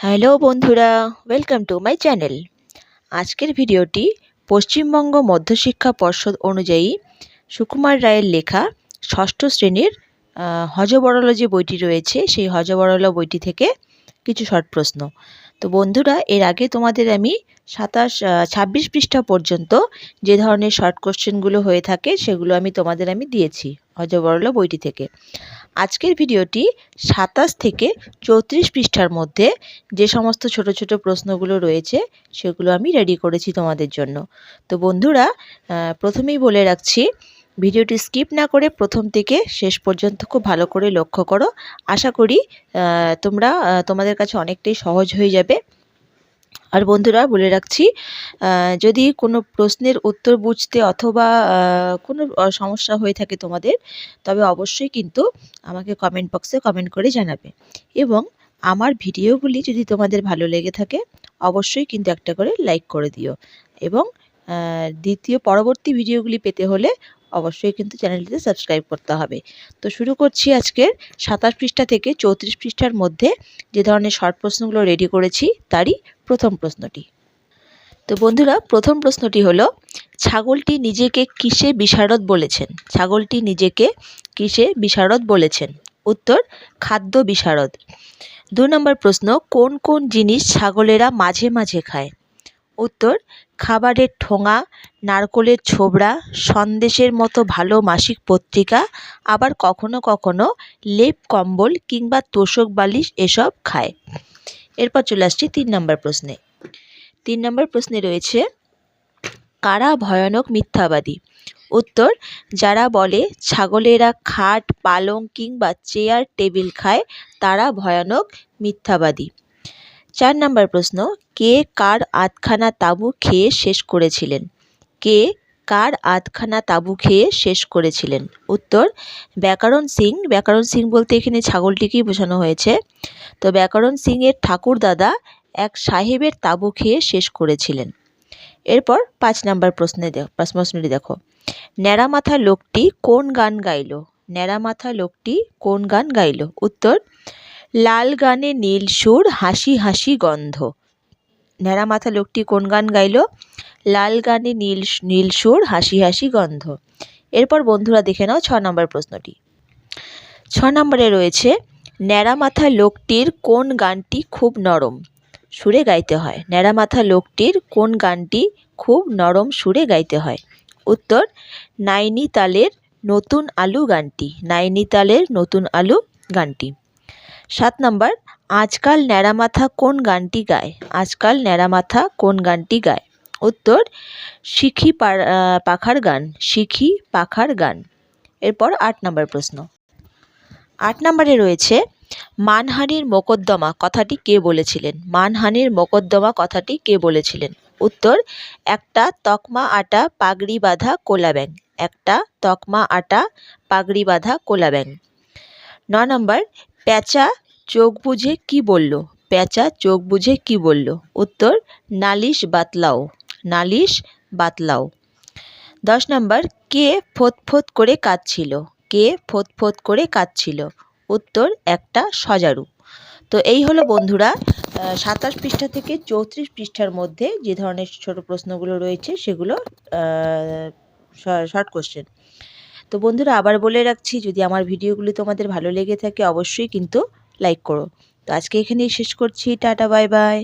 Hello বন্ধুরা welcome to my channel আজকের ভিডিওটি পশ্চিমবঙ্গ মধ্যশিক্ষা পর্ষদ অনুযায়ী সুকুমার রায়ের লেখা ষষ্ঠ শ্রেণির হজবরল যে বইটি রয়েছে। সেই হজবরল বইটি থেকে কিছু শর্ট প্রশ্ন। তো বন্ধুরা, এর আগে তোমাদের আমি সাতাশ ছাব্বিশ পৃষ্ঠা পর্যন্ত যে ধরনের শর্ট কোশ্চেনগুলো হয়ে থাকে, সেগুলো আমি তোমাদের আমি দিয়েছি। হজবরল বইটি থেকে। আজকের ভিডিওটি সাতাশ থেকে চৌত্রিশ পৃষ্ঠার মধ্যে যে সমস্ত ছোট ছোট প্রশ্নগুলো রয়েছে, সেগুলো আমি রেডি করেছি তোমাদের জন্য। তো বন্ধুরা প্রথমেই বলে রাখছি, ভিডিওটি স্কিপ না করে প্রথম থেকে শেষ পর্যন্ত খুব ভালো করে লক্ষ্য করো। আশা করি তোমরা তোমাদের কাছে অনেকটাই সহজ হয়ে যাবে। আর বন্ধুরা বলে রাখছি যদি কোনো প্রশ্নের উত্তর বুঝতে অথবা কোনো সমস্যা হয়ে থাকে তোমাদের, তবে অবশ্যই কিন্তু আমাকে কমেন্ট বক্সে কমেন্ট করে জানাবে। এবং আমার ভিডিওগুলি যদি তোমাদের ভালো লেগে থাকে, অবশ্যই কিন্তু একটা করে লাইক করে দিও। এবং দ্বিতীয় পরবর্তী ভিডিওগুলি পেতে হলে অবশ্যই কিন্তু চ্যানেলটিতে সাবস্ক্রাইব করতে হবে। তো শুরু করছি আজকের সাতাশ পৃষ্ঠা থেকে চৌত্রিশ পৃষ্ঠার মধ্যে যে ধরনের শর্ট প্রশ্নগুলো রেডি করেছি, তারই প্রথম প্রশ্নটি। তো বন্ধুরা, প্রথম প্রশ্নটি হলো, ছাগলটি নিজেকে কিসে বিশারদ বলেছেন? ছাগলটি নিজেকে কিসে বিশারদ বলেছেন? উত্তর, খাদ্য বিশারদ। দু নম্বর প্রশ্ন, কোন কোন জিনিস ছাগলেরা মাঝে মাঝে খায়? উত্তর, খাবারের ঠোঙা, নারকোলের ছোবড়া, সন্দেশের মতো ভালো মাসিক পত্রিকা, আবার কখনো কখনো লেপ, কম্বল কিংবা তোষক বালিশ এসব খায়। এরপর চলে আসছি তিন নম্বর প্রশ্নে। তিন নম্বর প্রশ্নে রয়েছে, কারা ভয়ানক মিথ্যাবাদী? উত্তর, যারা বলে ছাগলেরা খাট, পালং কিংবা চেয়ার, টেবিল খায়, তারা ভয়ানক মিথ্যাবাদী। চার নম্বর প্রশ্ন কে কার আধখানা তাঁবু খেয়ে শেষ করেছিলেন? কে কার আধখানা তাঁবু খেয়ে শেষ করেছিলেন? উত্তর, ব্যাকরণ সিং। ব্যাকরণ সিং বলতে এখানে ছাগলটিকেই বোঝানো হয়েছে। তো ব্যাকরণ সিংয়ের ঠাকুর দাদা এক সাহেবের তাঁবু খেয়ে শেষ করেছিলেন। এরপর পাঁচ নাম্বার প্রশ্নে দে- পাঁচ প্রশ্নটি দেখো। ন্যাড়া মাথা লোকটি কোন গান গাইল? ন্যাড়া মাথা লোকটি কোন গান গাইল? উত্তর, লাল গানে নীল সুর, হাসি হাসি গন্ধ। ন্যাড়ামাথা লোকটি কোন গান গাইল? লাল গানে নীল নীল সুর, হাসি হাসি গন্ধ। এরপর বন্ধুরা দেখে নাও ছ নম্বর প্রশ্নটি। ছ নম্বরে রয়েছে ন্যাড়া মাথা লোকটির কোন গানটি খুব নরম? সুরে গাইতে হয়। ন্যাড়ামাথা লোকটির কোন গানটি খুব নরম সুরে গাইতে হয়? উত্তর, নাইনিতালের নতুন আলু গানটি। নাইনিতালের নতুন আলু গানটি। সাত নম্বর আজকাল ন্যাড়ামাথা কোন গানটি গায়? আজকাল ন্যাড়ামাথা কোন গানটি গায়? উত্তর, শিখি পাখার গান, শিখি পাখার গান। এরপর আট নম্বর প্রশ্ন। আট নম্বরে রয়েছে, মানহানির মোকদ্দমা কথাটি কে বলেছিলেন? মানহানির মোকদ্দমা কথাটি কে বলেছিলেন? উত্তর, একটা তকমা আটা পাগড়ি বাঁধা কোলা ব্যাং একটা তকমা আটা পাগড়ি বাঁধা কোলা ব্যাং ন নম্বর, প্যাঁচা চোখ বুঝে কি বলল? প্যাঁচা, চোখ বুঝে কি বলল? উত্তর, নালিশ বাতলাও। নালিশ বাতলাও। দশ নম্বর, কে ফোঁত করে কাঁদছিল? কে ফোঁত করে কাঁদছিল? উত্তর, একটা সজারু। তো এই হলো বন্ধুরা সাতাশ পৃষ্ঠা থেকে চৌত্রিশ পৃষ্ঠার মধ্যে যে ধরনের ছোট প্রশ্নগুলো রয়েছে, সেগুলো শর্ট কোশ্চেন তো বন্ধুরা, আবার বলে রাখছি, যদি আমার ভিডিওগুলি তোমাদের ভালো লেগে থাকে, অবশ্যই কিন্তু লাইক করো। তো আজকে এখানেই শেষ করছি। Tata bye bye